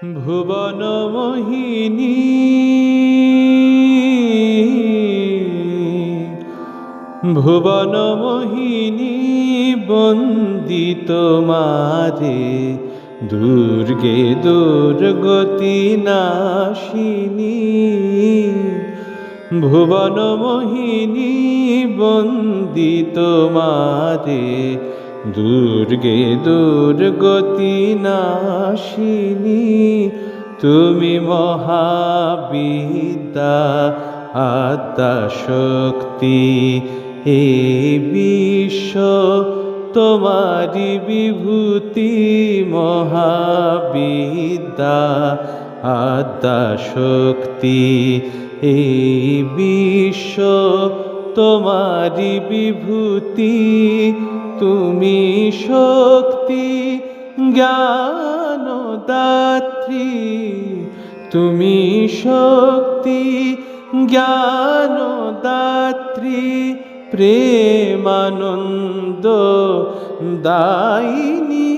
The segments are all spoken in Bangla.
ভুবন মোহিনী। ভুবন মোহিনী বন্দিত মারে দুর্গে দুর্গতি নাশিনী। ভুবন মোহিনী বন্দিত মারে দুর্গে দুর্গতি নাশিনী, তুমি মহাবিদ্যা আত্মা শক্তি, হে বিশ্ব তোমারি বিভূতি, মহাবিদ্যা আত্মা শক্তি এই বিশ্ব তোমারি বিভূতি, তুমি শক্তি জ্ঞান দাত্রী তুমি শক্তি জ্ঞান দাত্রী প্রেমানন্দ, দায়িনী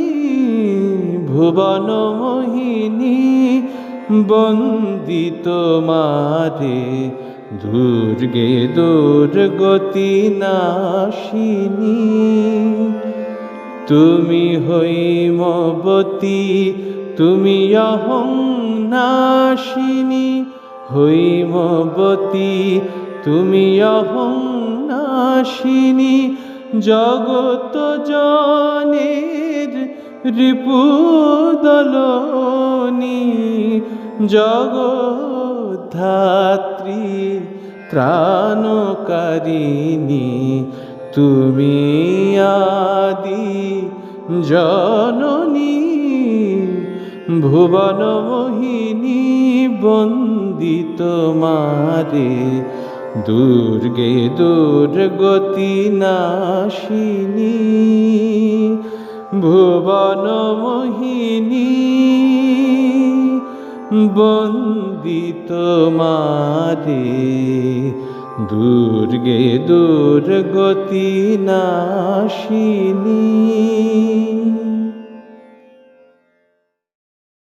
ভুবন মোহিনী বন্দিত মারে। দুর্গে দুর্গতি নাশিনী। তুমি হৈমবতী তুমি অহং নাশিনী। হৈমবতী তুমি অহং নাশিনী। জগত জনের রিপুদলনী জগদ্ধাত্রী ত্রাণকারিণী তুমি আদি জননী ভুবন মোহিনী বন্দিত মারে দুর্গে দুর্গতি নাশিনী ভুবন মোহিনী। বন্দিত মারে দুর্গে দুর্গতি নাশিনী।